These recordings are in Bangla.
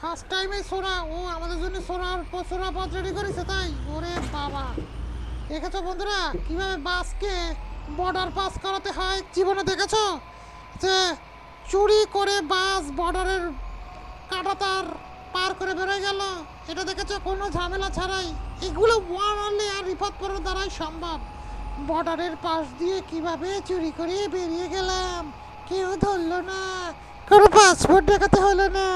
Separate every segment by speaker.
Speaker 1: ফার্স্ট টাইমে সোরা ও আমাদের জন্য সোরার সোরা পথ রেডি করেছে তাই? ওরে বাবা। দেখেছ বন্ধুরা, কীভাবে বাসকে বর্ডার পাস করাতে হয় জীবনে দেখেছ? যে চুরি করে বাস বর্ডারের কাটাতার পার করে বেরোয় গেল। এটা দেখেছ? কোনো ঝামেলা ছাড়াই। এগুলো ওয়ান অনলি আর রিপোর্ট করার দ্বারাই সম্ভব। বর্ডারের পাশ দিয়ে কীভাবে চুরি করে বেরিয়ে গেলাম? কেউ ধরলো না। কোনো পাসপোর্ট দেখাতে হলো না।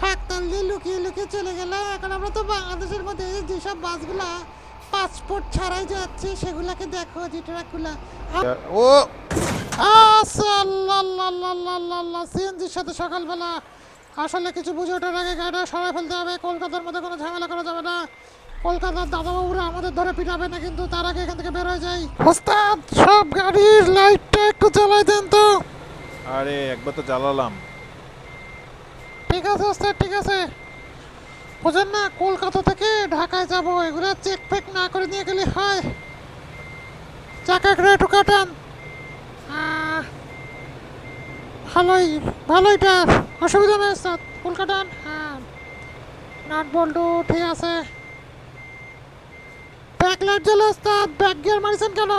Speaker 1: ফাঁকতাল দিয়ে লুকিয়ে লুকিয়ে চলে গেল এখন আমরা তো বাংলাদেশের মধ্যে যেসব বাসগুলা পাসপোর্ট ছাড়াই যাচ্ছে সেগুলাকে দেখো যেটাগুলা
Speaker 2: ও!
Speaker 1: আল্লাহ সিএনজির সাথে সকালবেলা। আসলে কিছু বুঝে ওঠার আগে গাড়িটা সরাই ফেলতে হবে। কলকাতার মধ্যে কোনো ঝামেলা করা যাবে না। কলকাতার দাদাবাবুরা আমাদের ধরে পিটাবে না কিন্তু তার আগে এখান থেকে বের হয়ে যাই। ওস্তাদ সব গাড়ির লাইটটা একটু চালাই দেন তো।
Speaker 2: আরে একবার তো জ্বালালাম।
Speaker 1: ঠিক আছে ওস্তাদ ঠিক আছে। বুঝেন না কলকাতা থেকে ঢাকায় যাব এগুলো চেক ফেক না করে নিয়ে গেলে হয়। চাকা করে একটু কাটান। ভালোই ভালোইটা অসুবিধা নেই স্যার ফুল কাটান। হ্যাঁ নাট বল্টু ঠিক আছে। ব্যাক লাইট জ্বলে ওস্তাদ ব্যাক গিয়ার মারিছেন কেন?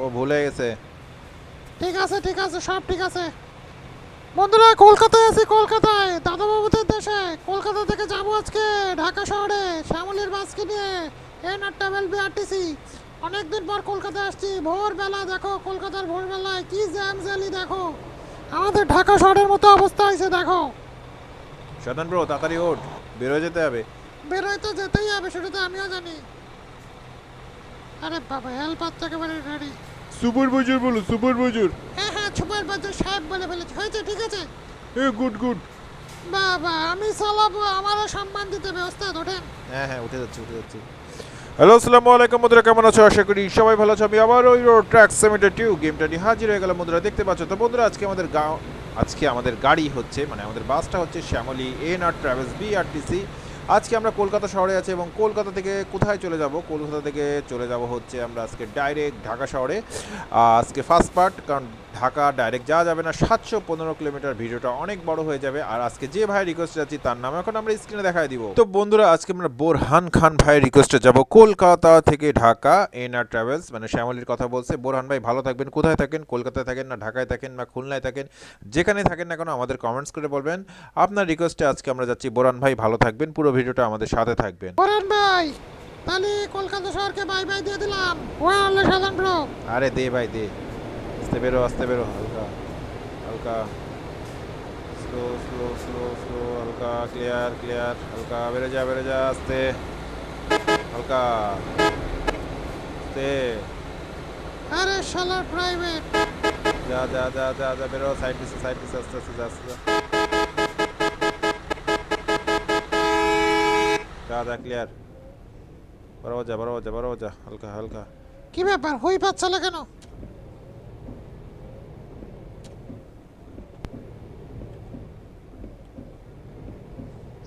Speaker 2: ও ভুলে গেছে।
Speaker 1: ঠিক আছে ঠিক আছে সব ঠিক আছে। বন্ধুরা কলকাতায় আছি কলকাতায়। দাদাবাবুদের দেশে। কলকাতা থেকে যাব আজকে ঢাকা শহরে শ্যামলির বাসকে নিয়ে এন আর ট্রাভেল বিআরটিসি অনেকদিন পর কলকাতায় আসছি। ভোরবেলা দেখো কলকাতার ভোরবেলায় কি জ্যাম জ্যালি দেখো। আমাদের ঢাকা শহরের মতো অবস্থা হয়েছে দেখো।
Speaker 2: শতান ব্রো তাড়াতাড়ি ওঠ। বেরোয় যেতে হবে।
Speaker 1: বেরোয় তো যেতেই হবে সেটা তো আমিও জানি। আরে বাবা হেল্প হচ্ছে একেবারে রেডি
Speaker 2: সুপার বজুর বলো সুপার বজুর।
Speaker 1: হ্যাঁ হ্যাঁ সুপার সাহেব বলে ফেলেছে। হয়েছে ঠিক আছে?
Speaker 2: এ গুড গুড।
Speaker 1: বাবা আমি চালাবো আমারও সম্মান দিতে ব্যবস্থা ওঠেন।
Speaker 2: হ্যাঁ হ্যাঁ উঠে যাচ্ছি উঠে যাচ্ছি। হ্যালো আসসালামু আলাইকুম বন্ধুরা কেমন আছো? আশা করি সবাই ভালো আছো। আমি আবার ওই রোড ট্র্যাক সেমিটার টিউ গেমটা নিয়ে হাজির হয়ে গেলাম বন্ধুরা দেখতে পাচ্ছ তো বন্ধুরা আজকে আমাদের গাঁও আজকে আমাদের গাড়ি হচ্ছে মানে আমাদের বাসটা হচ্ছে Shyamoli N R travels BRTC আজকে আমরা কলকাতা শহরে আছি এবং কলকাতা থেকে কোথায় চলে যাব? কলকাতা থেকে চলে যাব হচ্ছে আমরা আজকে ডাইরেক্ট ঢাকা শহরে। আজকে ফার্স্ট পার্ট কারণ ঢাকা ডাইরেক্ট যাওয়া যাবে না সাতশো পনেরো কিলোমিটার ভিডিওটা অনেক বড় হয়ে যাবে। আর আজকে যে ভাই রিকোয়েস্ট যাচ্ছি তার নাম এখন আমরা স্ক্রিনে দেখাই দিব। তো বন্ধুরা আজকে আমরা বোরহান খান ভাই রিকোয়েস্টে যাব। কলকাতা থেকে ঢাকা এন আর ট্রাভেলস মানে শ্যামলির কথা বলছে। বোরহান ভাই ভালো থাকবেন কোথায় থাকেন? কলকাতায় থাকেন না ঢাকায় থাকেন না খুলনায় থাকেন? যেখানে থাকেন না কেন আমাদের কমেন্টস করে বলবেন। আপনার রিকোয়েস্টে আজকে আমরা যাচ্ছি। বোরহান ভাই ভালো থাকবেন পুরো ভিডিওটা আমাদের সাথে থাকবেন।
Speaker 1: করেন ভাই তাহলে কলকাতা শহরকে বাই বাই দিয়ে দিলাম। ওয়ালে সাধারণ ব্রো
Speaker 2: আরে দে ভাই দে। আস্তে বেরো আস্তে বেরো হালকা হালকা স্লো স্লো স্লো স্লো হালকা ক্লিয়ার ক্লিয়ার হালকা বেড়ে যা বেড়ে যা আস্তে হালকা আস্তে
Speaker 1: আরে শালা প্রাইভেট
Speaker 2: যা যা যা যা যা বেরো সাইড দিছে সাইড দিছে আস্তে আস্তে যা আস্তে যা। যা ক্লিয়ার বরাবর যা বরাবর যা বরাবর যা হালকা হালকা।
Speaker 1: কি ব্যাপার? হই পাচ্ছে না কেন?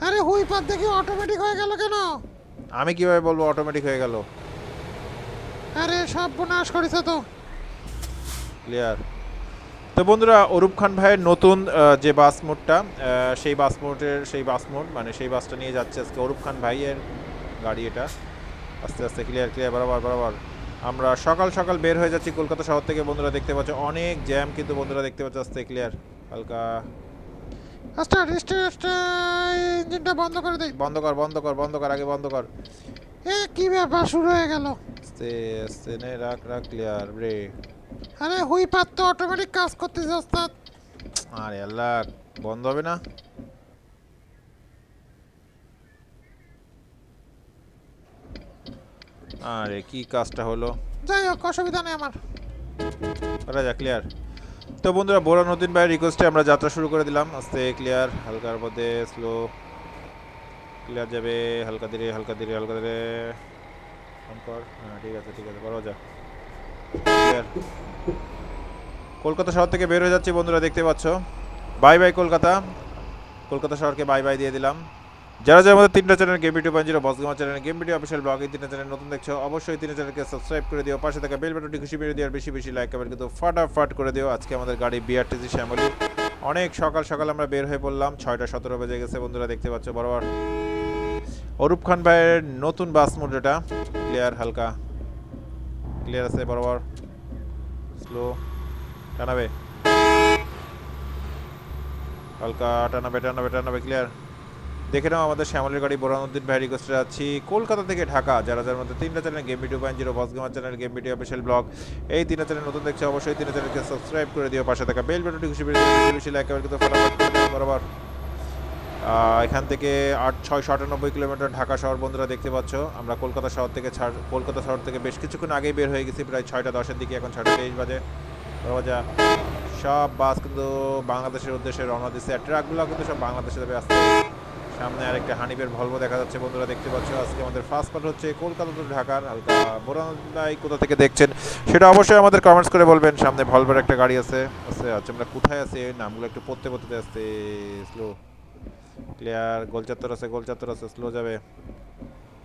Speaker 1: আরে হুই পাত দেখি অটোমেটিক হয়ে গেল কেন?
Speaker 2: আমি কীভাবে বলব অটোমেটিক হয়ে গেল?
Speaker 1: আরে সব বোনাস করেছে তো।
Speaker 2: ক্লিয়ার তো বন্ধুরা অরূপ খান ভাইয়ের নতুন যে বাস মোডটা সেই বাস মোডের সেই বাস মোড মানে সেই বাসটা নিয়ে যাচ্ছে আজকে অরূপ খান ভাইয়ের গাড়ি এটা। আস্তে আস্তে ক্লিয়ার ক্লিয়ার বরাবর বরাবর। আমরা সকাল সকাল বের হয়ে যাচ্ছি কলকাতা শহর থেকে। বন্ধুরা দেখতে পাচ্ছ অনেক জ্যাম কিন্তু বন্ধুরা দেখতে পাচ্ছ আস্তে ক্লিয়ার হালকা।
Speaker 1: স্টার্ট স্টার্ট ইঞ্জিনটা বন্ধ করে দেই
Speaker 2: বন্ধ কর বন্ধ কর বন্ধ কর আগে বন্ধ কর।
Speaker 1: এ কি ব্যাপার শুরু হয়ে গেল?
Speaker 2: আস্তে আস্তে নে রাখ রাখ ক্লিয়ার ব্রেক
Speaker 1: আরে হুই পাত তো অটোমেটিক কাজ করতেছে ওস্তাদ।
Speaker 2: আরে আল্লাহ বন্ধ হবে না? আরে কি কাজটা হলো?
Speaker 1: যাই হোক অসুবিধা নেই আমার।
Speaker 2: করা যা ক্লিয়ার তো বন্ধুরা বড় নতুন ভাইয়ের রিকোয়েস্টে আমরা যাত্রা শুরু করে দিলাম। আস্তে ক্লিয়ার হালকার মধ্যে স্লো ক্লিয়ার যাবে, হালকা ধীরে হালকা ধীরে হালকা ধীরে। হ্যাঁ ঠিক আছে ঠিক আছে বড় যা কলকাতা শহর থেকে বের হয়ে যাচ্ছি বন্ধুরা, দেখতে পাচ্ছ। Bye bye Kolkata. কলকাতা শহরকে বাই বাই দিয়ে দিলাম। যারা যারা আমাদের তিনটা channel game video point zero boss gamer channel, game video official blog, এই তিনটা চ্যানেল নতুন দেখছ, অবশ্যই তিনটা চ্যানেলকে সাবস্ক্রাইব করে দিও। পাশে থাকা বেল বাটনটি খুশি মেরে দিও, আর বেশি বেশি লাইক কমেন্ট কিন্তু ফাটাফাট করে দিও। আজকে আমাদের গাড়ি বিআরটিসি শ্যামলি। অনেক সকাল সকাল আমরা বের হয়ে পড়লাম, ছয়টা সতেরো বেজে গেছে, বন্ধুরা দেখতে পাচ্ছ, বরাবর। অরূপ খান ভাইয়ের নতুন বাস মোড এটা ক্লিয়ার হালকা। ক্লিয়ার আছে, বরাবর। স্লো টানাবে। হালকা, টানাবে টানাবে টানাবে ক্লিয়ার দেখে নাও আমাদের শ্যামলের গাড়ি বোরানুদ্দিন ভাই রিকোয়েস্টে যাচ্ছি। কলকাতা থেকে ঢাকা, যারা যার মধ্যে তিনটা channel game video point zero boss gamer channel game video official blog এই তিনটা চ্যানেল নতুন দেখছে অবশ্যই তিনটা চ্যানেলকে সাবস্ক্রাইব করে দিও, পাশে থাকা বেল বাটনটি খুশি বেশি লাইক কিন্তু ফটাফট বরাবর। এখান থেকে আট ছয়শো আটানব্বই কিলোমিটার ঢাকা শহর বন্ধুরা দেখতে পাচ্ছ। আমরা কলকাতা শহর থেকে ছাড়, কলকাতা শহর থেকে বেশ কিছুক্ষণ আগেই বের হয়ে গেছি, প্রায় ছয়টা দশের দিকে, এখন ছয়টা তেইশ বাজে। বরাবর সব বাস কিন্তু বাংলাদেশের উদ্দেশ্যে রওনা দিচ্ছে আর ট্রাকগুলো কিন্তু সব বাংলাদেশে যাবে আসতে। সামনে আরেকটা হানিবের ভলভো দেখা যাচ্ছে, বন্ধুরা দেখতে পাচ্ছ। আজকে আমাদের ফার্স্ট পার্ট হচ্ছে কলকাতা টু ঢাকার হালকা বোরানাই কোথা থেকে দেখছেন সেটা অবশ্যই আমাদের কমেন্টস করে বলবেন। সামনে ভলভোর একটা গাড়ি আছে আছে আচ্ছা আমরা কোথায় আছি? নামগুলো একটু পড়তে পড়তে আসতে স্লো ক্লিয়ার গোল গোলচাত্তর আছে গোল গোলচাত্তর আছে স্লো যাবে।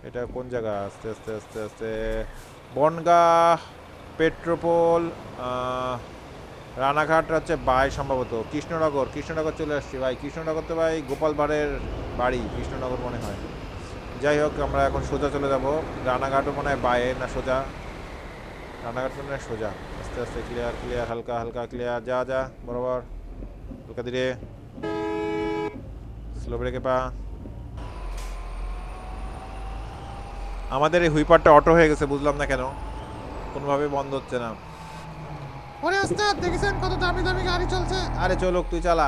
Speaker 2: এটা কোন জায়গা? আস্তে আস্তে আস্তে আস্তে। বনগা, পেট্রোপোল রানাঘাট হচ্ছে বাই সম্ভবত। কৃষ্ণনগর কৃষ্ণনগর চলে আসছি ভাই। কৃষ্ণনগর তো ভাই গোপাল ভাঁড়ের বাড়ি, কৃষ্ণনগর মনে হয়। যাই হোক, আমরা এখন সোজা চলে যাব। রানাঘাটও মনে হয় বায়ে না সোজা? রানাঘাট মনে হয় সোজা। আস্তে আস্তে ক্লিয়ার ক্লিয়ার হালকা হালকা ক্লিয়ার যা যা, বরাবর। হালকা ধীরে। স্লো ব্রেকে পা। আমাদের এই হুইপারটা অটো হয়ে গেছে, বুঝলাম না কেন। কোনোভাবে বন্ধ হচ্ছে না।
Speaker 1: ওরে ওস্তাদ দেখেছেন কত দামি দামি গাড়ি চলছে?
Speaker 2: আরে চলুক তুই চালা।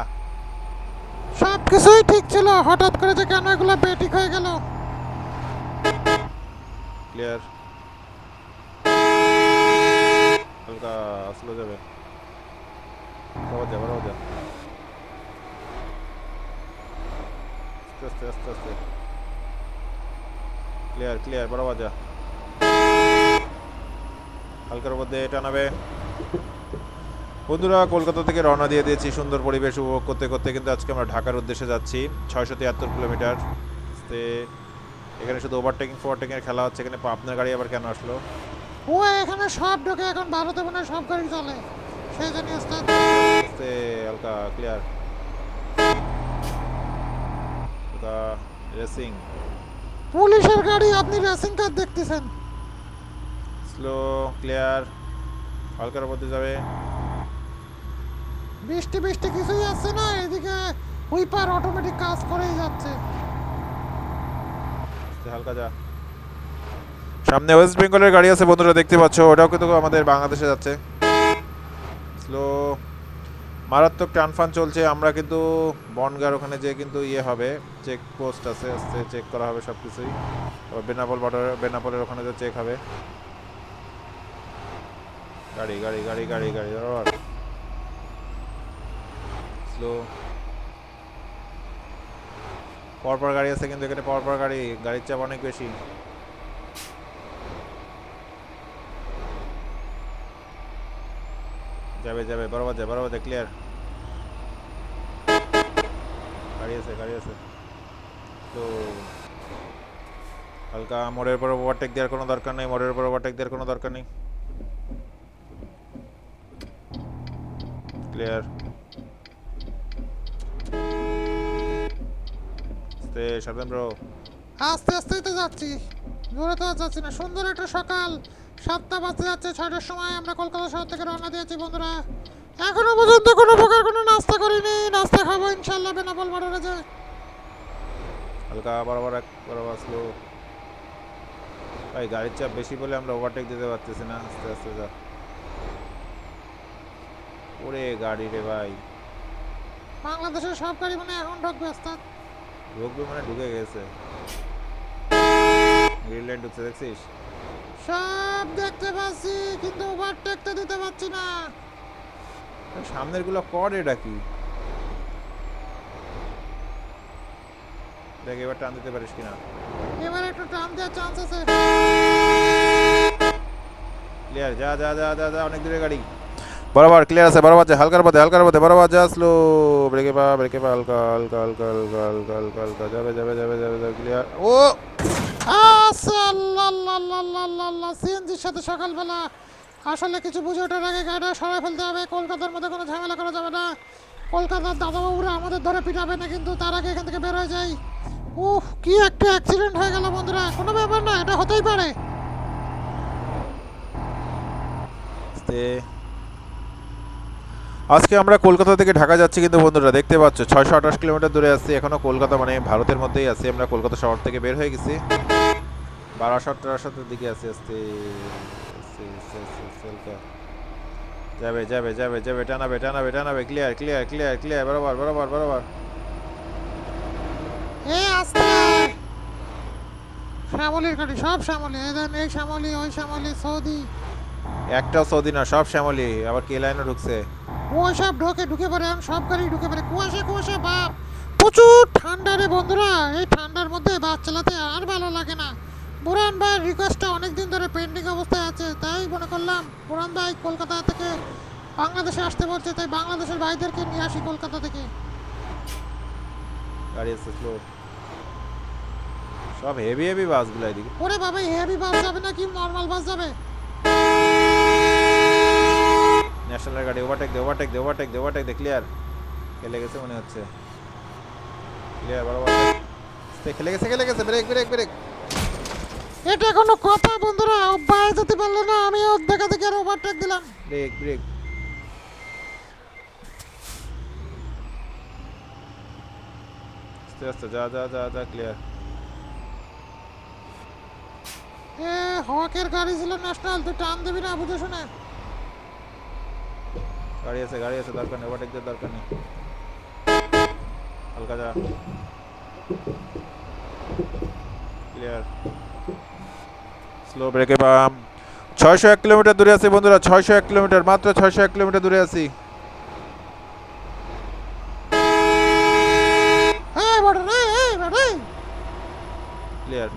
Speaker 1: সব কিছুই ঠিক ছিল হঠাৎ করে যে কেন এগুলো বেঠিক হয়ে গেল?
Speaker 2: ক্লিয়ার হালকা স্লো যাবে। বরাবর যা বরাবর যা। আস্তে আস্তে আস্তে আস্তে। ক্লিয়ার ক্লিয়ার বরাবর যা। হালকার মধ্যে টানাবে। বন্ধুরা কলকাতা থেকে রওনা দিয়ে দিয়েছি সুন্দর পরিবেশ উপভোগ করতে করতে কিন্তু আজকে আমরা ঢাকার উদ্দেশ্যে যাচ্ছি। ছয়শো তিয়াত্তর কিলোমিটার। আস্তে এখানে শুধু ওভারটেকিং ফোভারটেকিং এর খেলা হচ্ছে। এখানে আপনার গাড়ি আবার কেন আসলো?
Speaker 1: ও এখানে সব ঢোকে। এখন ভারতে মনে হয় সব গাড়ি চলে। সেই জন্য
Speaker 2: হালকা ক্লিয়ার রেসিং
Speaker 1: পুলিশের গাড়ি আপনি রেসিং কার দেখতেছেন?
Speaker 2: স্লো ক্লিয়ার হালকার মধ্যে যাবে।
Speaker 1: বৃষ্টি বৃষ্টি কিছুই আসছে না, এদিকে উইপার অটোমেটিক কাজ করেই যাচ্ছে।
Speaker 2: হালকা যা। সামনে ওয়েস্ট বেঙ্গলের গাড়ি আছে, বন্ধুরা দেখতে পাচ্ছ, ওটাও কিন্তু আমাদের বাংলাদেশে যাচ্ছে। স্লো মারাত্মক টানফান চলছে, আমরা কিন্তু বনগার ওখানে যে কিন্তু ইয়ে হবে চেক পোস্ট আছে আস্তে চেক করা হবে সব কিছুই বেনাপোল বর্ডার বেনাপোলের ওখানে যে চেক হবে। গাড়ি গাড়ি গাড়ি গাড়ি গাড়ি বরাবর স্লো পরপর গাড়ি আছে, কিন্তু এখানে পরপর গাড়ি, গাড়ির চাপ অনেক বেশি। যাবে যাবে বরাবর যাবে বরাবর যা ক্লিয়ার গাড়ি আছে গাড়ি আছে। তো হালকা মোড়ের পর ওভারটেক দেওয়ার কোনো দরকার নেই, মোড়ের পর ওভারটেক দেওয়ার কোনো দরকার নেই। ক্লিয়ার সাবধান ব্রো
Speaker 1: আস্তে আস্তেই তো যাচ্ছি। জোরে তো আর যাচ্ছি না। সুন্দর একটা সকাল। সাতটা বাজতে যাচ্ছে ছয়টার সময়। আমরা কলকাতা শহর থেকে রওনা দিয়েছি বন্ধুরা। এখনও পর্যন্ত কোনো প্রকার কোনো নাস্তা করিনি। নাস্তা খাব ইনশাল্লাহ বেনাপোল বর্ডারে যে।
Speaker 2: হালকা বরাবর এক বরাবর স্লো ভাই গাড়ির চাপ বেশি বলে আমরা ওভারটেক দিতে পারতেছি না। আস্তে আস্তে যা। ওরে গাড়ি রে ভাই।
Speaker 1: বাংলাদেশের সব গাড়ি মানে এখন ঢুকবে ওস্তাদ
Speaker 2: ঢুকবে মানে ঢুকে গেছে। গ্রিন লাইন ঢুকছে দেখছিস?
Speaker 1: সব দেখতে পাচ্ছি কিন্তু ওভারটেক তো দিতে পারছি না।
Speaker 2: সামনেরগুলো কর এটা কি? দেখ এবার টান দিতে পারিস কিনা।
Speaker 1: এবার একটু টান দেওয়ার চান্স আছে।
Speaker 2: ক্লিয়ার যা যা যা যা যা অনেক দূরে গাড়ি। বরাবর ক্লিয়ার আছে, বরাবর যা হালকার পথে হালকার পথে বরাবর যা স্লো ব্রেকে পা ব্রেকে পা, হালকা হালকা হালকা হালকা হালকা হালকা হালকা, যাবে যাবে যাবে যাবে যাবে ক্লিয়ার ও!
Speaker 1: সিএনজির সাথে সকালবেলা। আসলে কিছু বুঝে ওঠার আগে গাড়িটা সরাই ফেলতে হবে, কলকাতার মধ্যে কোনো ঝামেলা করা যাবে না। কলকাতার দাদাবাবুরা আমাদের ধরে পিটাবে না, কিন্তু তার আগে এখান থেকে বের হয়ে যাই। উফ, কি একটা অ্যাক্সিডেন্ট হয়ে গেল বন্ধুরা, কোনো ব্যাপার না, এটা হতেই পারে।
Speaker 2: আজকে আমরা কলকাতা থেকে ঢাকা যাচ্ছি কিন্তু বন্ধুরা, দেখতে পাচ্ছ, ছয়শো আঠাশ কিলোমিটার দূরে আসছি এখনও কলকাতা মানে ভারতের মধ্যেই আছি। আমরা কলকাতা শহর থেকে বের হয়ে গেছি। বারাসত টারাসতের দিকে আছি, আস্তে। যাবে যাবে যাবে যাবে, টানাবে টানাবে টানাবে ক্লিয়ার ক্লিয়ার ক্লিয়ার ক্লিয়ার বরাবর বরাবর বরাবর।
Speaker 1: শ্যামলির গাড়ি সব শ্যামলি এই শ্যামলি, ওই শ্যামলি, সৌদি।
Speaker 2: একটাও সৌদি না সব শ্যামলি আবার কে লাইনে ঢুকছে?
Speaker 1: সব ঢোকে ঢুকে পড়ে এখন সব গাড়ি ঢুকে পড়ে। কুয়াশা কুয়াশা বাপ! প্রচুর ঠান্ডা রে বন্ধুরা। এই ঠান্ডার মধ্যে বাস চালাতে আর ভালো লাগে না। বুরান ভাইয়ের রিকোয়েস্টটা অনেকদিন ধরে পেন্ডিং অবস্থায় আছে। তাই মনে করলাম বুরান ভাই কলকাতা থেকে বাংলাদেশে আসতে বলছে তাই বাংলাদেশের ভাইদেরকে নিয়ে আসি কলকাতা থেকে।
Speaker 2: গাড়ি আসছে স্লো সব হেভি হেভি বাসগুলো এদিকে।
Speaker 1: ওরে বাবা হেভি বাস যাবে না কি নর্মাল বাস যাবে?
Speaker 2: ন্যাশনাল গাড়ি ওভারটেক দে ওভারটেক দে ওভারটেক দে ওভারটেক দে ক্লিয়ার খেলে গেছে মনে হচ্ছে। ক্লিয়ার বরাবর খেলে গেছে খেলে গেছে। ব্রেক ব্রেক ব্রেক
Speaker 1: এটা কোনো কথা বন্ধুরা অব্যায় যেতে পারলে না। আমি দেখা দেখে আর ওভারটেক দিলাম।
Speaker 2: ব্রেক ব্রেক আস্তে আস্তে যা যা যা যা ক্লিয়ার
Speaker 1: এ হকের গাড়ি ছিল ন্যাশনাল তুই টান দিবি না বুঝে শুনে।
Speaker 2: গাড়ি আছে গাড়ি আছে, দরকার নেই ওভারটেক দরকার নেই। হালকা যা। ক্লিয়ার স্লো ব্রেকে বাম। ছয়শো এক কিলোমিটার দূরে আছি বন্ধুরা, ছয়শো এক কিলোমিটার, মাত্র ছয়শো এক কিলোমিটার দূরে আছি
Speaker 1: এই বড় রে এই বড়
Speaker 2: ক্লিয়ার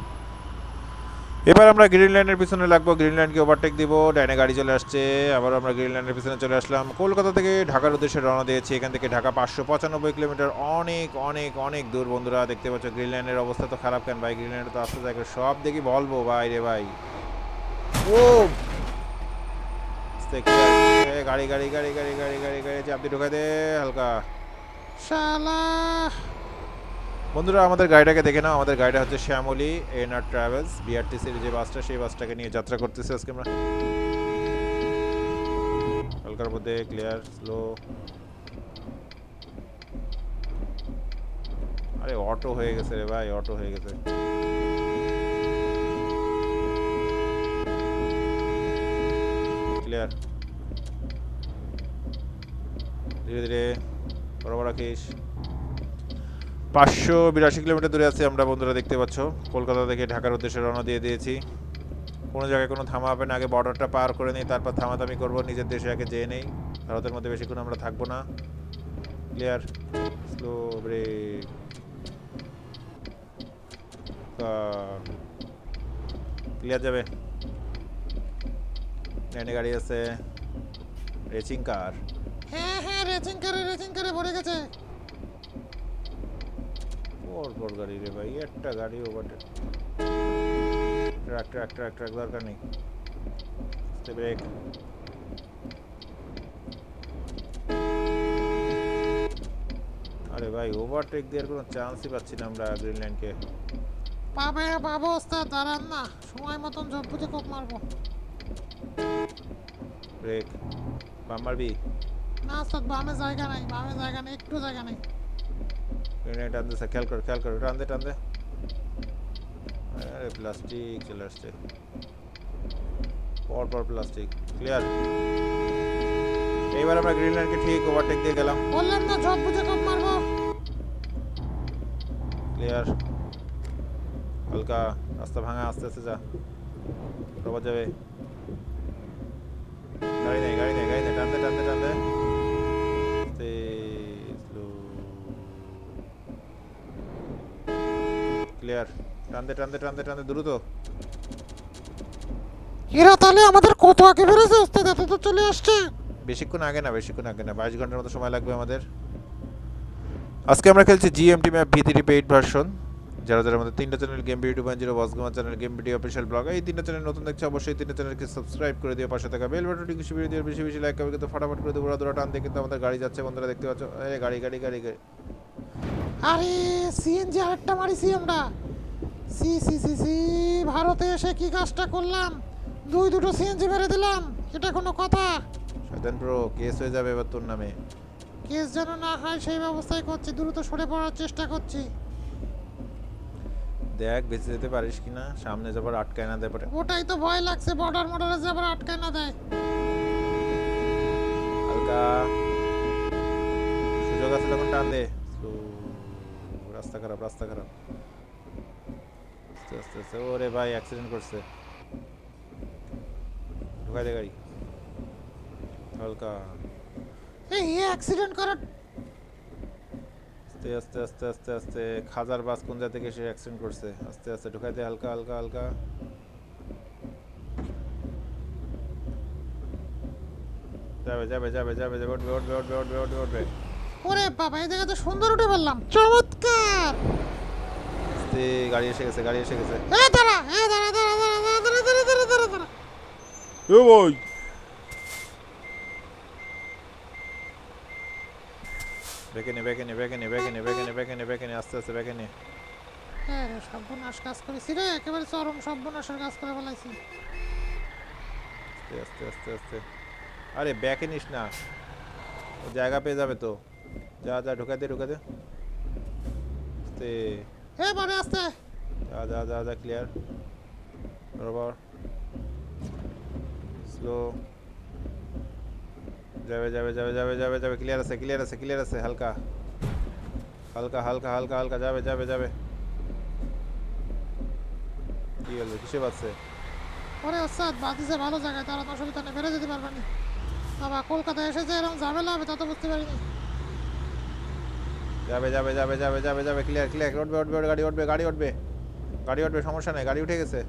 Speaker 2: এবার আমরা গ্রিন লাইনের পিছনে লাগবো। গ্রিন ওভারটেক দিব। ডাইনে গাড়ি চলে আসছে। আবার আমরা গ্রিন লাইনের পিছনে চলে আসলাম। কলকাতা থেকে ঢাকার উদ্দেশ্যে রওনা দিয়েছি। এখান থেকে ঢাকা পাঁচশো পঁচানব্বই কিলোমিটার। অনেক অনেক অনেক দূর বন্ধুরা। দেখতে পাচ্ছ গ্রিন লাইনের অবস্থা তো খারাপ কেন ভাই? গ্রিন লাইনে তো আসতে থাকে সব দেখি বলব ভাই রে ভাই। ও। গাড়ি গাড়ি গাড়ি গাড়ি গাড়ি গাড়ি গাড়ি চাপদি ঢোকাই দে হালকা।
Speaker 1: শালা!
Speaker 2: বন্ধুরা, আমাদের গাড়িটাকে দেখে নাও। আমাদের গাড়িটা হচ্ছে শ্যামলী এনআর ট্রাভেলস বিআরটিসির যে বাসটা, সেই বাসটাকে নিয়ে যাত্রা করতেছি আজকে আমরা। হালকার মধ্যে ক্লিয়ার স্লো আরে অটো হয়ে গেছে রে ভাই অটো হয়ে গেছে। ক্লিয়ার ধীরে ধীরে। বড় বড় রাখিস। পাঁচশো বিরাশি কিলোমিটার দূরে আছি আমরা, বন্ধুরা দেখতে পাচ্ছ। কলকাতা থেকে ঢাকার উদ্দেশ্যে রওনা দিয়ে দিয়েছি। কোনো জায়গায় কোনো থামা হবে না, আগে বর্ডারটা পার করে নিই, তারপর থামাথামি করব, নিজের দেশে আগে যেয়ে নেই। ভারতের মধ্যে বেশিক্ষণ আমরা থাকব না। ক্লিয়ার স্লো ব্রেক ক্লিয়ার যাবে? লাইনে গাড়ি আছে? রেচিং কার
Speaker 1: হ্যাঁ হ্যাঁ রেসিং কারে রেসিং কারে ভরে গেছে।
Speaker 2: পর পর গাড়ি রে ভাই একটা গাড়ি overtake truck truck truck truck দরকার নেই। ব্রেক আরে ভাই ওভারটেক দেওয়ার কোনো চান্সই পাচ্ছি না আমরা গ্রিন লাইনকে
Speaker 1: পাবে পাবো ওস্তাদ দাঁড়ান না। সময় মতন বুঝে কোপ মারবো।
Speaker 2: ব্রেক বাম মারবি
Speaker 1: না ওস্তাদ বামে জায়গা নাই বামে জায়গা নেই একটু জায়গা নেই।
Speaker 2: গ্রিন লাইন টান দে খেয়াল কর খেয়াল কর টান দে টান দে আরে প্লাস্টিক চলে আসছে পর পর প্লাস্টিক ক্লিয়ার এইবার আমরা গ্রিন লাইনকে ঠিক ওভারটেক দিয়ে গেলাম।
Speaker 1: বললাম না জব বুঝে কোপ মারবো।
Speaker 2: ক্লিয়ার হালকা রাস্তা ভাঙা আস্তে আস্তে যা। রোবট যাবে। গাড়ি নেই গাড়ি নেই গাড়ি নেই টানতে টানতে টানতে। ক্লিয়ার টানতে টানতে টানতে টানতে দ্রুত।
Speaker 1: এরা তাহলে আমাদের কত আগে বেড়েছে ওস্তাদ এত তো চলে আসছে।
Speaker 2: বেশিক্ষণ আগে না বেশিক্ষণ আগে না। বাইশ ঘণ্টার মতো সময় লাগবে আমাদের। আজকে আমরা খেলছি GMT map V three paid version যারা যারা আমাদের তিনটা channel game video point zero boss gamer channel game video official blog এই তিনটা চ্যানেল নতুন দেখছে অবশ্যই তিনটা চ্যানেলকে সাবস্ক্রাইব করে দিও পাশে থাকা বেল বাটনটি কিছু ভিডিও দিয়ে বেশি বেশি লাইক করবে কিন্তু ফটাফট করে দেবো দৌড়া টান দিয়ে কিন্তু আমাদের গাড়ি যাচ্ছে বন্ধুরা দেখতে পাচ্ছ। এই গাড়ি গাড়ি গাড়ি গাড়ি।
Speaker 1: আরে সিএনজি আরেকটা মারিছি আমরা। সি সি সি সি ভারতে এসে কি কাজটা করলাম? দুই দুটো সিএনজি মেরে দিলাম। এটা কোনো কথা?
Speaker 2: শয়তান প্রো কেস হয়ে যাবে এবার তোর নামে।
Speaker 1: কেস যেন না হয় সেই ব্যবস্থাই করছি। দ্রুত সরে পড়ার চেষ্টা করছি।
Speaker 2: দেখ বেঁচে যেতে পারিস কিনা সামনে যাবার আটকায় না দেয় পারে।
Speaker 1: ওটাই তো ভয় লাগছে বর্ডার মর্ডারে যে আবার আটকায় না দেয়।
Speaker 2: হালকা। সুযোগ আছে তখন টান দে। রাস্তা খারাপ রাস্তা খারাপ। আস্তে আস্তে আস্তে। ওরে ভাই অ্যাক্সিডেন্ট করছে। ঢুকাই দে গাড়ি। হালকা।
Speaker 1: এই অ্যাক্সিডেন্ট করার
Speaker 2: আস্তে আস্তে আস্তে আস্তে আস্তে। খাজার বাস কোন জায়গা থেকে সে অ্যাক্সিডেন্ট করছে? আস্তে আস্তে ঢুকাই দে হালকা হালকা হালকা। যাবে যাবে যাবে যাবে যাবে উঠবে উঠবে উঠবে উঠবে উঠবে উঠবে।
Speaker 1: ওরে বাবা এই জায়গাতে সুন্দর উঠে বললাম চমৎকার!
Speaker 2: গাড়ি এসে গেছে গাড়ি এসে গেছে।
Speaker 1: এ দাঁড়া এ দাঁড়া দাঁড়া দাঁড়া দাঁড়া দাঁড়া দাঁড়া দাঁড়া দাঁড়া
Speaker 2: এ ভাই। বেকে নে বেকে নে বেকে নে বেকে নে বেকে নে বেকে নে নে আস্তে আস্তে বেকে নে।
Speaker 1: হ্যাঁ রে সর্বনাশ কাজ করেছি রে একেবারে চরম সর্বনাশের কাজ করে ফেলাইছি।
Speaker 2: আস্তে আস্তে আস্তে আস্তে। আরে ব্যাকে নিস না। জায়গা পেয়ে যাবে তো। যা যা ঢুকা দে ঢুকা দে। আস্তে।
Speaker 1: এ বারে আসতে।
Speaker 2: যা যা যা যা ক্লিয়ার বরাবর। স্লো যাবে যাবে যাবে যাবে যাবে যাবে। ক্লিয়ার আছে ক্লিয়ার আছে ক্লিয়ার আছে হালকা। হালকা হালকা হালকা হালকা যাবে যাবে যাবে। কি হলো কিসে পাচ্ছে
Speaker 1: ওরে ওস্তাদ বাদিছে ভালো জায়গায়। তারা তো অসুবিধা নেই বেড়ে যেতে পারবানি বাবা কলকাতায় এসে যে এরকম ঝামেলা হবে তা তো বুঝতে পারিনি
Speaker 2: যাবে যাবে যাবে যাবে যাবে যাবে ক্লিয়ার ক্লিয়ার উঠবে উঠবে, গাড়ি উঠবে গাড়ি উঠবে। গাড়ি উঠবে, সমস্যা নেই, গাড়ি উঠে গেছে।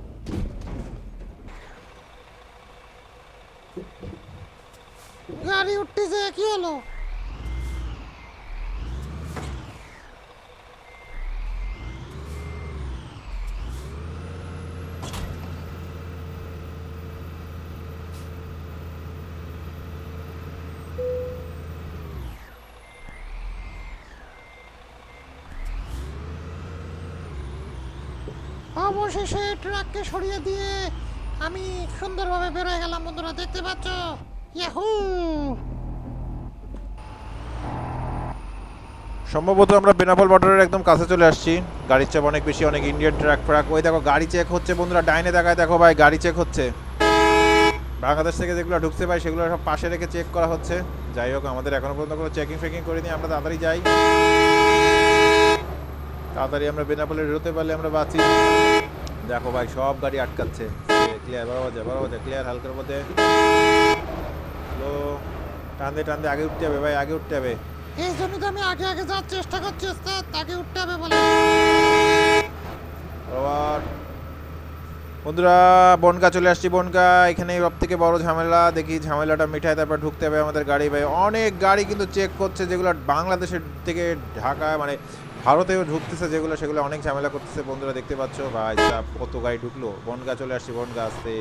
Speaker 1: গাড়ি উঠতেছে, কি হলো? অবশেষে ট্রাককে সরিয়ে দিয়ে আমি সুন্দরভাবে বেরোয় গেলাম, বন্ধুরা। দেখতে পাচ্ছ? ইয়াহু!
Speaker 2: সম্ভবত আমরা বেনাপোল বর্ডারের একদম কাছে চলে আসছি। গাড়ির চাপ অনেক বেশি, অনেক ইন্ডিয়ান ট্রাক ফ্রাক। ওই দেখো, গাড়ি চেক হচ্ছে, বন্ধুরা। ডাইনে দেখায়, দেখো ভাই, গাড়ি চেক হচ্ছে। বাংলাদেশ থেকে যেগুলো ঢুকতে পাই সেগুলো সব পাশে রেখে চেক করা হচ্ছে। যাই হোক, আমাদের এখনও পর্যন্ত কোনো চেকিং ফেকিং করিনি, আমরা তাড়াতাড়ি যাই। তাড়াতাড়ি আমরা বেনাপোলে বেরোতে পারলে আমরা বাঁচি। দেখো ভাই সব গাড়ি আটকাচ্ছে। ক্লিয়ার যায় বরাবর যায় ক্লিয়ার হালকার মধ্যে। হ্যালো টান দে টান দে আগে উঠতে হবে ভাই আগে উঠতে হবে।
Speaker 1: এই জন্য তো আমি আগে আগে যাওয়ার চেষ্টা করছি ওস্তাদ তাকে উঠতে হবে বলে।
Speaker 2: আবার বন্ধুরা বনগা চলে আসছি বনগা। এখানে সব থেকে বড় ঝামেলা। দেখি ঝামেলাটা মিঠাই তারপর ঢুকতে হবে আমাদের গাড়ি। ভাই অনেক গাড়ি কিন্তু চেক করছে যেগুলো বাংলাদেশের থেকে ঢাকা মানে ভারতেও ঢুকতেছে যেগুলো সেগুলো অনেক ঝামেলা করতেছে। বন্ধুরা দেখতে পাচ্ছ ভাই চাপ কত গাড়ি ঢুকলো। বনগা চলে আসছি বনগা আসতে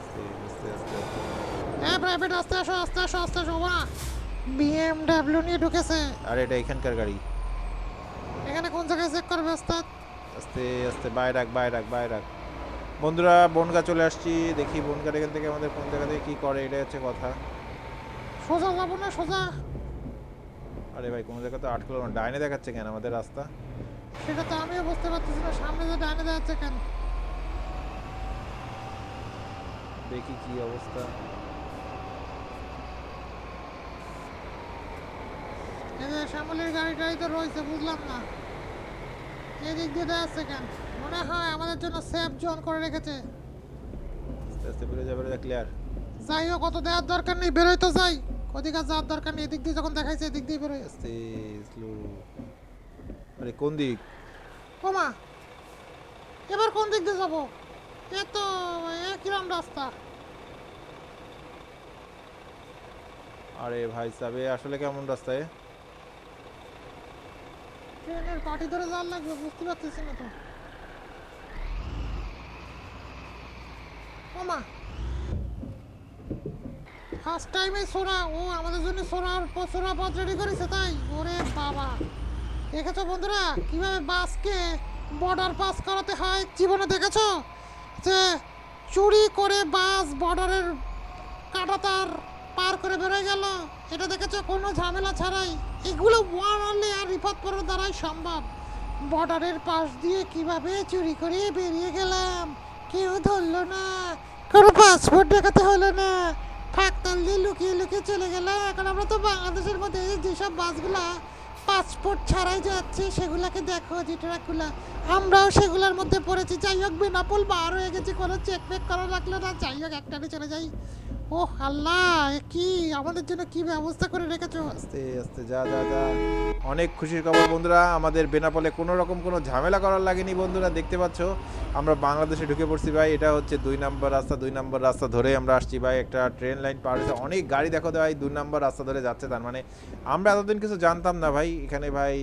Speaker 2: আস্তে আস্তে আস্তে আস্তে।
Speaker 1: হ্যাঁ প্রাইভেট আস্তে আসো আস্তে আসো আস্তে আসো বা বিএমডাব্লিউ নিয়ে ঢুকেছে।
Speaker 2: আর এটা এখানকার গাড়ি।
Speaker 1: এখানে কোন জায়গায় চেক করবে ওস্তাদ?
Speaker 2: আস্তে আস্তে বাই রাখ বাই রাখ বাই রাখ। বন্ধুরা বনগা চলে আসছি। দেখি বনগার এখান থেকে আমাদের কোন জায়গা থেকে কী করে এটাই হচ্ছে কথা।
Speaker 1: সোজা যাব না সোজা?
Speaker 2: আরে ভাই কোনো জায়গা তো আটকলো না। ডাইনে দেখাচ্ছে কেন আমাদের রাস্তা?
Speaker 1: সেটা তো আমিও বুঝতে পারতেছি না সামনে যে ডাইনে দেখাচ্ছে কেন?
Speaker 2: দেখি কি অবস্থা।
Speaker 1: শ্যামলের গাড়ি টাড়ি তো রয়েছে বুঝলাম না। এদিক দিয়ে যাচ্ছে কেন? মনে হয় আমাদের জন্য সেফ জোন করে রেখেছে।
Speaker 2: আস্তে আস্তে বেরো যা বেরো যা ক্লিয়ার
Speaker 1: যাই হোক অত দেওয়ার দরকার নেই বেরোই তো যাই। ওদিকে আর যাওয়ার দরকার নেই এদিক দিয়ে যখন দেখাইছে এদিক দিয়ে বেরোয়
Speaker 2: আস্তে স্লো। আরে কোন দিক?
Speaker 1: ও মা এবার কোন দিক দিয়ে যাব? এ তো এ কিরম রাস্তা?
Speaker 2: আরে ভাই সাবে আসলে কেমন রাস্তায়
Speaker 1: ট্রেনের পাটি ধরে যাওয়ার লাগবে বুঝতে পারতেছি না তো। ওমা ফার্স্ট টাইমে সোনা, ও আমাদের জন্য সোনার সোনা পথ রেডি করেছে তাই। ওরে বাবা। দেখেছ বন্ধুরা, কীভাবে বাসকে বর্ডার পাস করাতে হয় জীবনে দেখেছ? যে চুরি করে বাস বর্ডারের কাটাতার পার করে বেরোয় গেল। এটা দেখেছ? কোনো ঝামেলা ছাড়াই। এগুলো ওয়ান অনলি আর রিপোর্ট করার দ্বারাই সম্ভব। বর্ডারের পাশ দিয়ে কীভাবে চুরি করে বেরিয়ে গেলাম? কেউ ধরলো না। কোনো পাসপোর্ট দেখাতে হলো না। ফাঁকতাল দিয়ে লুকিয়ে লুকিয়ে চলে গেলাম। এখন আমরা তো বাংলাদেশের মধ্যে যেসব বাসগুলা পাসপোর্ট ছাড়াই যাচ্ছে, সেগুলাকে দেখো যে ট্রাকগুলা আমরাও সেগুলোর মধ্যে পড়েছি। যাই হোক বিনাপুল বার হয়ে গেছে, কোনো চেক ফেক করা রাখল না। যাই হোক একটানে চলে যাই। ও আল্লাহ কি? আমাদের জন্য কি ব্যবস্থা করে রেখেছো?
Speaker 2: আস্তে আস্তে, যা যা যা। অনেক খুশির খবর বন্ধুরা, আমাদের বেনাপোলে কোনো রকম কোনো ঝামেলা করার লাগেনি বন্ধুরা, দেখতে পাচ্ছ। আমরা বাংলাদেশে ঢুকে পড়ছি ভাই, এটা হচ্ছে দুই নম্বর রাস্তা, দুই নম্বর রাস্তা ধরে আমরা আসছি ভাই, একটা ট্রেন লাইন পার হয়েছে। অনেক গাড়ি দেখো ভাই, দুই নম্বর রাস্তা ধরে যাচ্ছে, তার মানে আমরা এতদিন কিছু জানতাম না ভাই এখানে ভাই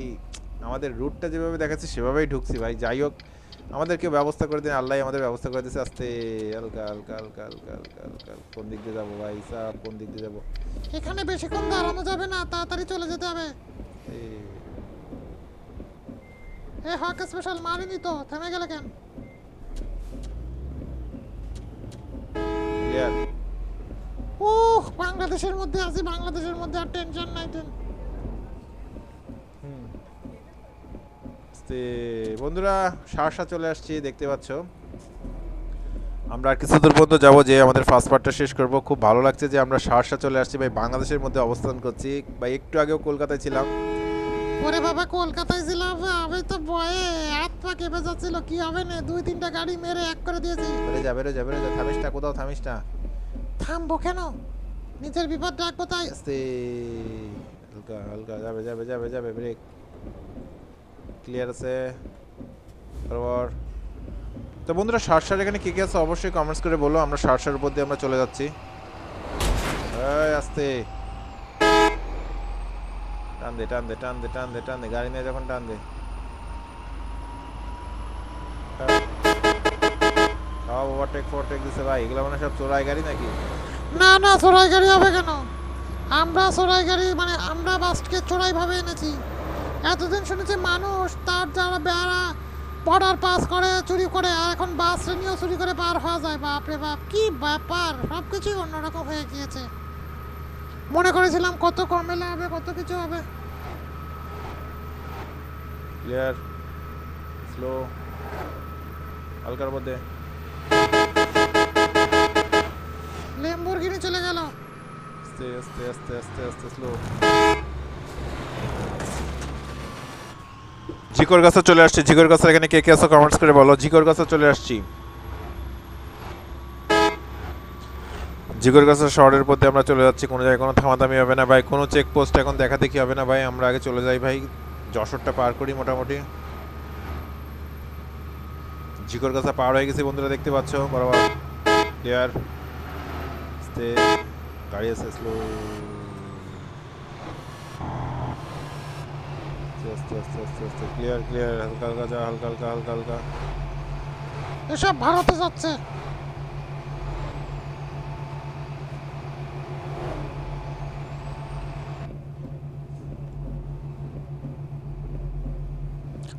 Speaker 2: আমাদের রুটটা যেভাবে দেখাচ্ছে সেভাবেই ঢুকছি ভাই। যাই হোক আমাদেরকে ব্যবস্থা করে দিন আল্লাহ আমাদের ব্যবস্থা করে দিচ্ছে আস্তে হালকা হালকা হালকা হালকা হালকা হালকা কোন দিক দিয়ে যাব ভাই? সাহ কোন দিক দিয়ে যাব?
Speaker 1: এখানে বেশিক্ষণ দাঁড়ানো যাবে না তাড়াতাড়ি চলে যেতে হবে। এ হক স্পেশাল মারিনি তো থেমে গেলে কেন? উহ বাংলাদেশের মধ্যে আছি বাংলাদেশের মধ্যে আর টেনশন নাই টেন
Speaker 2: আস্তে বন্ধুরা সারসা চলে আসছি দেখতে পাচ্ছ। আমরা আর কিছু দূর পর্যন্ত যাব যে আমাদের ফার্স্ট পার্টটা শেষ করব। খুব ভালো লাগছে যে আমরা সারসা চলে আসছি ভাই বাংলাদেশের মধ্যে অবস্থান করছি। ভাই একটু আগেও কলকাতায় ছিলাম।
Speaker 1: ওরে বাবা কলকাতায় ছিলাম? আমি তো ভয়ে হাত পা কেঁপে যাচ্ছিল। কি হবে না? দুই তিনটা গাড়ি মেরে এক করে দিয়েছি।
Speaker 2: বেড়ে যা বেরো যা বেরো যা। থামিস না কোথাও থামিস না।
Speaker 1: থামবো কেন? নিজের বিপদ ডাক কোথায়?
Speaker 2: আস্তে হালকা হালকা যাবে যাবে যাবে যাবে ব্রেক। ক্লিয়ার আছে। তারপর তো বন্ধুরা, সারসার এখানে কে কে আছে? অবশ্যই কমেন্টস করে বলো, আমরা সারসার উপর দিয়ে আমরা চলে যাচ্ছি। আস্তে। টান দে টান দে টান দে টান দে টান দে, গাড়ি নিয়ে যখন টান দে। সব ওভারটেক ফোরটেক দিছে ভাই, এগুলো মানে সব চোরাই গাড়ি নাকি?
Speaker 1: না না, চোরাই গাড়ি হবে কেন? আমরা চোরাই গাড়ি মানে আমরা বাসকে চোরাই ভাবে এনেছি। এতদিন শুনেছি মানুষ তার যারা বেড়া বর্ডার পাস করে চুরি করে আর এখন বাস নিয়েও চুরি করে পার হওয়া যায়। বাপরে বাপ কি ব্যাপার? সব কিছুই অন্যরকম হয়ে গিয়েছে। মনে করেছিলাম কত কমেলে হবে কত কিছু হবে।
Speaker 2: ক্লিয়ার স্লো হালকার মধ্যে?
Speaker 1: লেম্বরগিনি চলে গেল।
Speaker 2: আস্তে আস্তে আস্তে আস্তে আস্তে স্লো জিকর গাছে চলে আসছি। জিকর গাছের এখানে কে কে আছো কমেন্টস করে বলো। জিকর গাছে চলে আসছি। জিকর গাছের শহরের পথে আমরা চলে যাচ্ছি। কোনো জায়গায় কোনো থামাথামি হবে না ভাই। কোনো চেক পোস্ট এখন দেখা দেখি হবে না ভাই। আমরা আগে চলে যাই ভাই। যশোরটা পার করি মোটামুটি। জিকর গাছা পার হয়ে গেছি বন্ধুরা, দেখতে পাচ্ছ? বরাবর। ক্লিয়ার গাড়ি আছে স্লো আস্তে আস্তে আস্তে আস্তে ক্লিয়ার ক্লিয়ার হালকা হালকা যা হালকা হালকা হালকা হালকা।
Speaker 1: এসব ভারতে যাচ্ছে।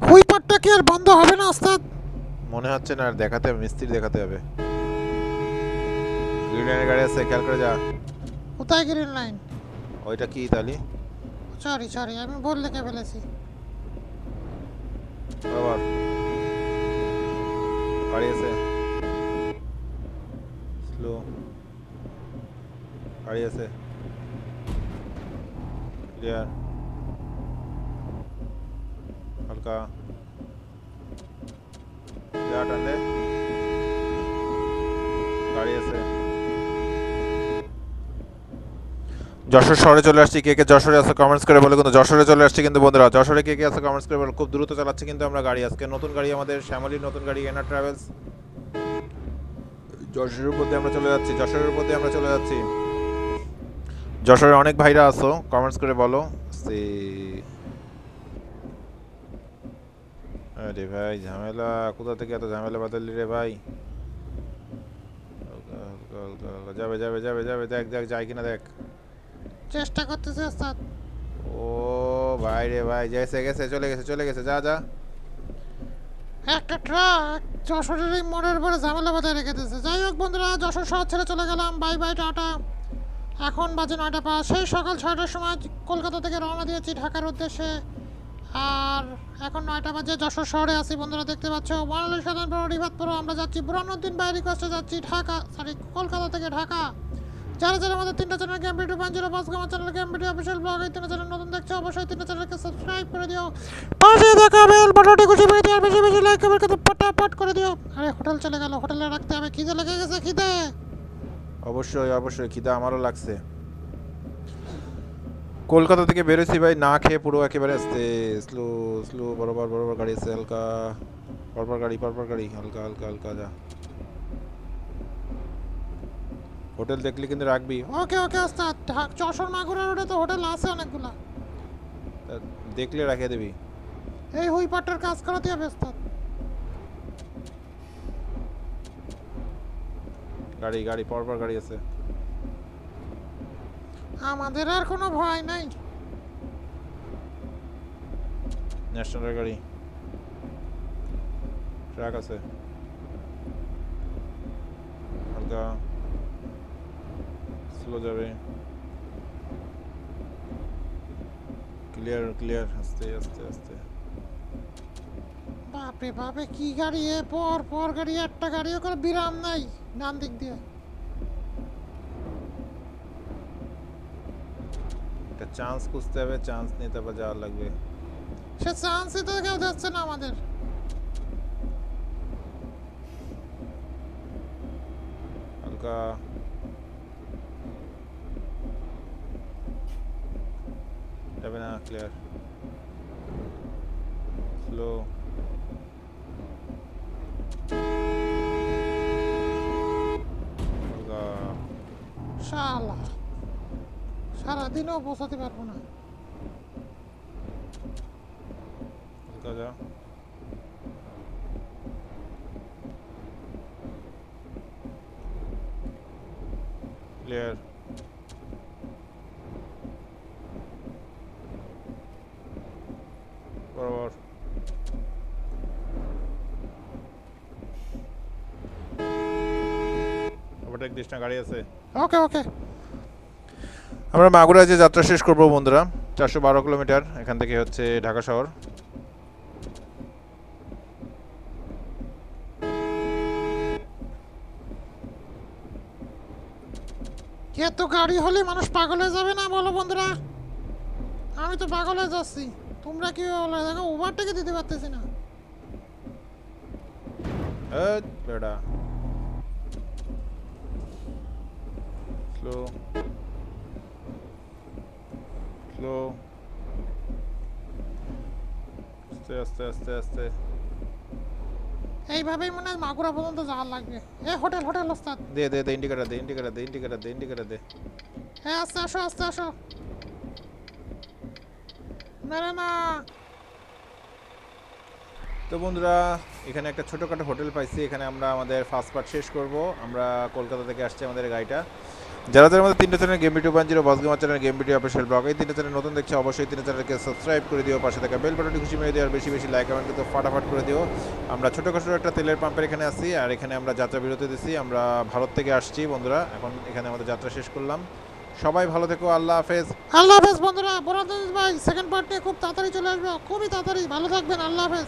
Speaker 1: হুইপারটা কি আর বন্ধ হবে না ওস্তাদ
Speaker 2: মনে হচ্ছে না আর দেখাতে হবে মিস্ত্রি দেখাতে হবে। গ্রিন লাইনের গাড়ি আছে খেয়াল করে যা।
Speaker 1: কোথায় গ্রিন লাইন
Speaker 2: ওইটা কি তালি?
Speaker 1: সরি সরি আমি ভুল লিখে ফেলেছি।
Speaker 2: আবার গাড়ি আছে স্লো গাড়ি আছে ক্লিয়ার হালকা যা টান দে গাড়ি আছে যশোর শহরে চলে আসছি। কে কে যশোরে আছে কমেন্টস করে বলে। কিন্তু যশোরে চলে আসছি কিন্তু বন্ধুরা, যশোরে কে কে আছে কমেন্টস করে বলো। খুব দ্রুত চালাচ্ছি কিন্তু আমরা গাড়ি আজকে। নতুন গাড়ি আমাদের শ্যামলির নতুন গাড়ি এনার ট্রাভেলস যশোরের দিয়ে আমরা চলে যাচ্ছি, যশোরের দিয়ে আমরা চলে যাচ্ছি। যশোরে অনেক ভাইরা আছো কমেন্টস করে বলো। সে আরে ভাই, ঝামেলা। কোথা থেকে এত ঝামেলা বাতালি রে ভাই। যাবে যাবে যাবে যাবে, দেখ দেখ যায় কিনা দেখ।
Speaker 1: চেষ্টা করতেছে ওস্তাদ
Speaker 2: ও ভাই রে ভাই গেছে গেছে চলে গেছে চলে গেছে যা যা।
Speaker 1: একটা ট্রাক যশোরের এই মোড়ের পরে ঝামেলা বাজায় রেখে দিয়েছে। যাই হোক বন্ধুরা যশোর শহর ছেড়ে চলে গেলাম। বাই বাই টাটা। এখন বাজে নয়টা পাঁচ। সেই সকাল ছয়টার সময় কলকাতা থেকে রওনা দিয়েছি ঢাকার উদ্দেশ্যে। আর এখন নয়টা বাজে যশোর শহরে আছি বন্ধুরা দেখতে পাচ্ছ। ওয়ানালী সাধারণ বড় রিভাতপুর আমরা যাচ্ছি বুরানুদ্দিন বাই রিকোয়েস্টে যাচ্ছি ঢাকা সরি কলকাতা থেকে ঢাকা। যারা যারা আমাদের তিনটা চ্যানেল গেম ভিডিও পাঁচ জিরো পাঁচ gamer channel game video official blog এই তিনটা চ্যানেল নতুন দেখছ, অবশ্যই তিনটা চ্যানেলকে সাবস্ক্রাইব করে দিও। পাশে দেখা বেল বাটনটি খুশি করে দিও বেশি বেশি লাইক কমেন্ট করতে পটাপট করে দিও। আরে হোটেল চলে গেল হোটেলে রাখতে হবে, খিদে লেগে গেছে, খিদে।
Speaker 2: অবশ্যই অবশ্যই, খিদা আমারও লাগছে। কলকাতা থেকে বেরোছি ভাই, না খেয়ে পুরো একেবারে আসতে স্লো স্লো বরাবর বরাবর গাড়ি আছে, হালকা, পরপর গাড়ি পরপর গাড়ি, হালকা হালকা হালকা, যা। হোটেল দেখলে কিন্তু রাখবি।
Speaker 1: ওকে ওকে ওস্তাদ যশোর মাগুরা রোডে তো হোটেল আছে অনেকগুলা।
Speaker 2: দেখলে রাখিয়ে দিবি।
Speaker 1: এই হুই পাট্টার কাজ করাতে হবে ওস্তাদ।
Speaker 2: গাড়ি গাড়ি পরপর গাড়ি আছে।
Speaker 1: আমাদের আর কোনো ভয় নাই।
Speaker 2: ন্যাশনাল গাড়ি। ট্রাক আছে। হালকা স্লো যাবে। ক্লিয়ার ক্লিয়ার আস্তে আস্তে আস্তে।
Speaker 1: বাপরে বাপে কি গাড়ি এ? পর পর গাড়ি একটা গাড়িও করে বিরাম নাই। ডান দিক দিয়ে।
Speaker 2: একটা চান্স খুঁজতে হবে চান্স নিয়ে তারপর যাওয়া লাগবে।
Speaker 1: সে চান্সই তো কেউ যাচ্ছে না আমাদের
Speaker 2: হালকা যাবে না ক্লিয়ার স্লো হালকা
Speaker 1: শালা সারাদিনও বসাতে পারব না।
Speaker 2: হালকা যা ক্লিয়ার বরাবর। ওভারটেক দিস না গাড়ি আছে।
Speaker 1: ওকে ওকে
Speaker 2: আমরা মাগুরা যে যাত্রা শেষ করব বন্ধুরা চারশো বারো কিলোমিটার এখান থেকে হচ্ছে ঢাকা শহর।
Speaker 1: এত গাড়ি হলে মানুষ পাগল হয়ে যাবে না বলো বন্ধুরা? আমি তো পাগল হয়ে যাচ্ছি। তোমরা কি বলে? দেখো ওভারটেকে দিতে পারতেছি না।
Speaker 2: বেটা। স্লো স্লো আস্তে আস্তে আস্তে আস্তে।
Speaker 1: এইভাবেই মনে হয় মাগুরা পর্যন্ত যাওয়ার লাগবে। এ হোটেল হোটেল ওস্তাদ।
Speaker 2: দে দে দে ইন্ডিকেটার দে ইন্ডিকেটার দে ইন্ডিকেটার দে ইন্ডিকেটার দে।
Speaker 1: এ আস্তে আসো আস্তে আসো। মেরে না
Speaker 2: তো বন্ধুরা এখানে একটা ছোটোখাটো হোটেল পাইছি। এখানে আমরা আমাদের ফার্স্ট পার্ট শেষ করব। আমরা কলকাতা থেকে আসছি আমাদের গাড়িটা। যারা যারা আমাদের তিনটে চ্যানেল গেম ভিডিও পান zero boss gamer channel, game video, official blog, এই তিনটে চ্যানেল নতুন দেখছে, অবশ্যই তিনটে চ্যানেলকে সাবস্ক্রাইব করে দিও, পাশে থাকা বেল বাটনটি খুশি মেরে দিও, আর বেশি বেশি লাইক কমেন্ট কিন্তু ফাটাফাট করে দিও। আমরা ছোটোখাটো একটা তেলের পাম্পের এখানে আসি আর এখানে আমরা যাত্রা বিরতি দিছি, আমরা ভারত থেকে আসছি, বন্ধুরা। এখন এখানে আমাদের যাত্রা শেষ করলাম। সবাই ভালো থেকো, আল্লাহ হাফেজ।
Speaker 1: আল্লাহ হাফেজ, বন্ধুরা। বরাদ ভাই সেকেন্ড পার্ট খুব তাড়াতাড়ি চলে আসবে। খুবই তাড়াতাড়ি। ভালো থাকবেন, আল্লাহ হাফেজ।